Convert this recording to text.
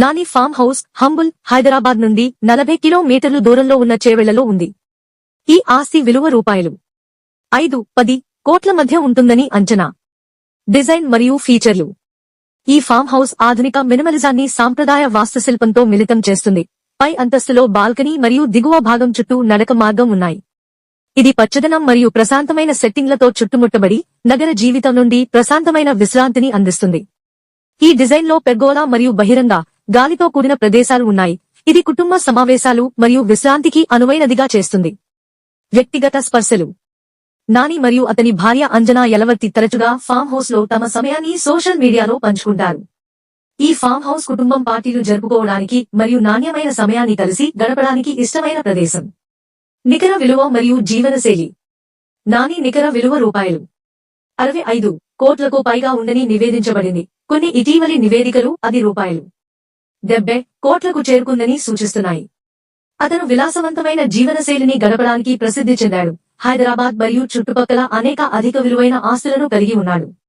Nani farm house humble Hyderabad నుండి నలభై కిలోమీటర్లు దూరంలో ఉన్న చేవెళ్ళలో ఉంది. ఈ ఆస్తి విలువ రూపాయలు. ఐదు పది కోట్ల మధ్య ఉంటుందని అంచనా. డిజైన్ మరియు ఫీచర్లు. ఈ ఫామ్ హౌస్ ఆధునిక మినిమలిజాన్ని సాంప్రదాయ వాస్తుశిల్పంతో మిళితం చేస్తుంది. పై అంతస్తులో బాల్కనీ మరియు దిగువ భాగం చుట్టూ నడక మార్గం ఉన్నాయి. ఇది పచ్చదనం మరియు ప్రశాంతమైన సెట్టింగ్లతో చుట్టుముట్టబడి నగర జీవితం నుండి ప్రశాంతమైన విశ్రాంతిని అందిస్తుంది. ఈ డిజైన్లో పెర్గోలా మరియు బహిరంగ గాలితో కూడిన ప్రదేశాలు ఉన్నాయి. ఇది కుటుంబ సమావేశాలు మరియు విశ్రాంతికి అనువైనదిగా చేస్తుంది. వ్యక్తిగత స్పర్శలు. నాని మరియు అతని భార్య అంజనా ఎలవర్తి తరచుగా ఫామ్ హౌస్లో తమ సమయాన్ని సోషల్ మీడియాలో పంచుకుంటారు. ఈ ఫామ్ హౌస్ కుటుంబం పార్టీలు జరుపుకోవడానికి మరియు నాణ్యమైన సమయాన్ని కలిసి గడపడానికి ఇష్టమైన ప్రదేశం. నికర విలువ మరియు జీవనశైలి. నాని నికర విలువ రూపాయలు. అరవై ఐదు కోట్లకు పైగా ఉందని నివేదించబడింది. కొన్ని ఇటీవలి నివేదికలు అది రూపాయలు. డెబ్బై కోట్లకు చేరుకుందని సూచిస్తున్నాయి. అతను విలాసవంతమైన జీవనశైలిని గడపడానికి ప్రసిద్ధి చెందాడు. హైదరాబాద్ మరియు చుట్టుపక్కల అనేక అధిక విలువైన ఆస్తులను కలిగి ఉన్నాడు.